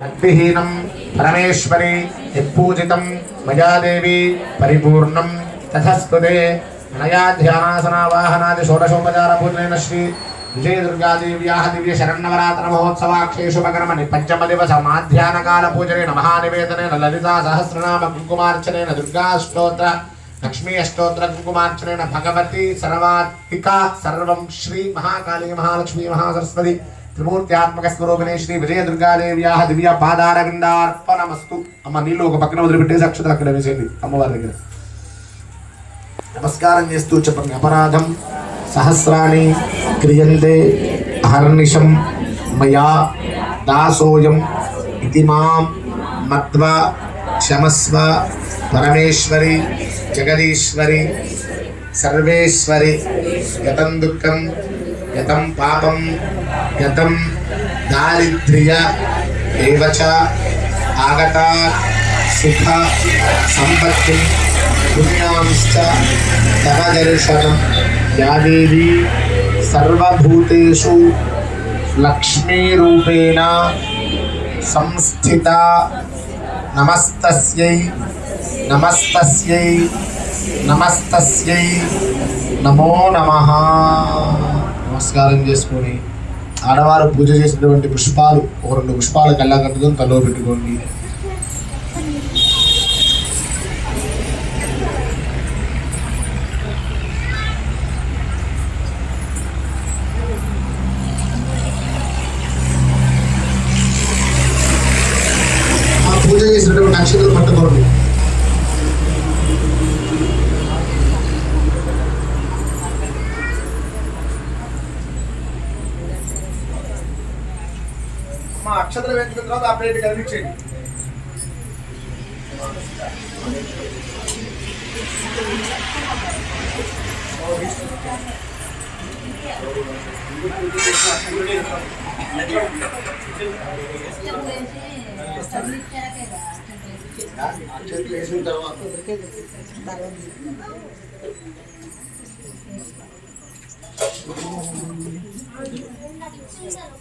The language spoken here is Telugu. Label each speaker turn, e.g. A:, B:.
A: భక్తిహీనం పరమేశ్వరి యత్పూజితం మయాదేవి పరిపూర్ణం తథస్తుతే అనయా ధ్యానాసనావాహనాది షోడశోపచార పూజనైన శ్రీ విజయ దుర్గాదేవ్యాः దివ్య శరన్నవరాత్ర మహోత్సవాక్షేషు పకర్మణి పంచమ దివస మాధ్యాహ్నకాల పూజనేన మహానివేదనైన లలితా సహస్రనామ కుంకుమార్చనైన దుర్గాష్టోత్ర లక్ష్మీ అష్టోత్ర కుంకుమార్చనైన భగవతి సర్వాత్మిక సర్వం శ్రీ మహాకాళీ మహాలక్ష్మీ మహాసరస్వతి త్రిమూర్త్యాత్మక స్వరూపిణి శ్రీ విజయ దుర్గాదేవ్యా దివ్య పాదారవిందార్పణమస్తు అమ్మ నీళ్ళు ఒక పక్కన వదిలిపెట్టేసి అక్షతలు అక్కడ వేసేయండి అమ్మవారి దగ్గర. నమస్కారం చేస్తూ చెప్పండి. అపరాధం సహస్రాన్ని క్రియంతే అహర్నిషం మయా దాసోయం ఇది మాం మత్వ క్షమస్వ పరమేశ్వరి జగదీశ్వరి సర్వేశ్వరి గతం దుఃఖం యతం పాపం యతం దారిద్ర్య ఏవచ చ ఆగత సుఖ సంపత్తి పుణ్యాంశ్చ తవ దర్శనం యాదేవి సర్వభూతేషు లక్ష్మీరూపేణ సంస్థిత నమస్తస్యై నమస్తస్యై నమస్తస్యై నమో నమ. నమస్కారం చేసుకొని ఆడవారు పూజ చేసినటువంటి పుష్పాలు ఒక రెండు పుష్పాలు కల్లా తలో పెట్టుకోండి. పూజ చేసినటువంటి నక్షత్రం
B: మా అక్షతలు వేసిన తర్వాత ఆ ప్లేట్ కనిపించేయండి అక్షతలు వేసిన తర్వాత
C: చేస్తారు